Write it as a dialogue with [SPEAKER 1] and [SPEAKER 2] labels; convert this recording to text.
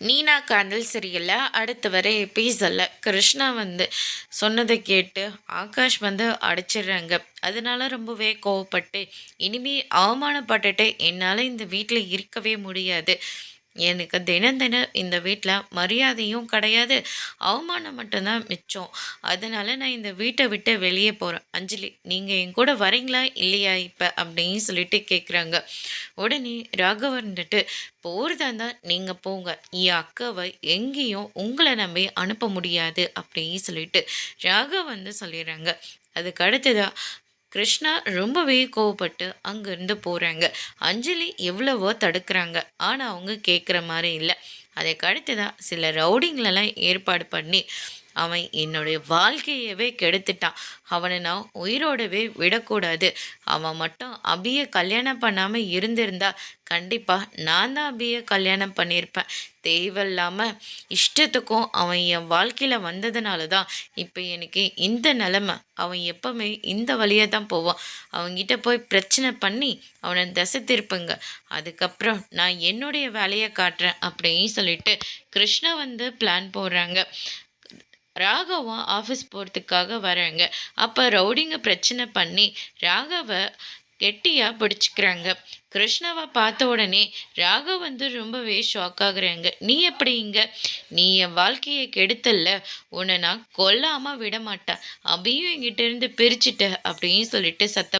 [SPEAKER 1] நீனா காதல் சரியில்ல அடுத்து வர எபிசோடில் கிருஷ்ணா வந்து சொன்னதை கேட்டு ஆகாஷ் வந்து அடிச்சிடுறாங்க. அதனால ரொம்பவே கோவப்பட்டு இனிமே அவமானப்பட்டுட்டு என்னால் இந்த வீட்டில் இருக்கவே முடியாது. எனக்கு தினம் தினம் இந்த வீட்டில் மரியாதையும் கிடையாது. அவமானம் மட்டும்தான் மிச்சம். அதனால் நான் இந்த வீட்டை விட்டு வெளியே போகிறேன் அஞ்சலி நீங்கள் என் கூட வரீங்களா? இல்லையா இப்போ? அப்படின்னு சொல்லிட்டு கேட்குறாங்க உடனே ராகவன்ட்டு போகிறதா இருந்தால் நீங்கள் போங்க. என் அக்காவை எங்கேயும் உங்களை நம்பி அனுப்ப முடியாது. அப்படின்னு சொல்லிட்டு ராகவ் வந்து சொல்லிடுறாங்க. அதுக்கு அடுத்ததாக கிருஷ்ணா ரொம்பவே கோவப்பட்டு அங்கேருந்து போகிறாங்க அஞ்சலி எவ்வளவோ தடுக்கிறாங்க. ஆனால் அவங்க கேட்குற மாதிரி இல்லை. அதுக்கு அடுத்ததான் சில ரவுடிங்களெல்லாம் ஏற்பாடு பண்ணி அவன் என்னுடைய வாழ்க்கையவே கெடுத்துட்டான். அவனை நான் உயிரோடவே விடக்கூடாது. அவன் மட்டும் அபியை கல்யாணம் பண்ணாமல் இருந்திருந்தா கண்டிப்பாக நான் தான் அபியை கல்யாணம் பண்ணியிருப்பேன். தேவையில்லாமல் இஷ்டத்துக்கும் அவன் என் வாழ்க்கையில் வந்ததுனால தான் இப்போ எனக்கு இந்த நிலமை. அவன் எப்பவுமே இந்த வழியாக தான் போவான். அவங்ககிட்ட போய் பிரச்சனை பண்ணி அவனை தசை திருப்புங்க. அதுக்கப்புறம் நான் என்னுடைய வேலையை காட்டுறேன் அப்படின்னு சொல்லிட்டு கிருஷ்ணா வந்து பிளான் போடுறாங்க. ராகவும் ஆஃபீஸ் போகிறதுக்காக வராங்க. அப்போ ரவுடிங்க பிரச்சனை பண்ணி ராகவை கெட்டியாக பிடிச்சிக்கிறாங்க. கிருஷ்ணாவை பார்த்த உடனே ராகவ் வந்து ரொம்பவே ஷாக் ஆகுறாங்க. நீ எப்படி இங்க? நீ என் வாழ்க்கையை கெடுத்தல்ல. உன்னை நான் கொல்லாமல் விட மாட்டேன் அபியும் என்கிட்ட இருந்து பிரிச்சுட்ட அப்படின்னு சொல்லிட்டு சத்தம்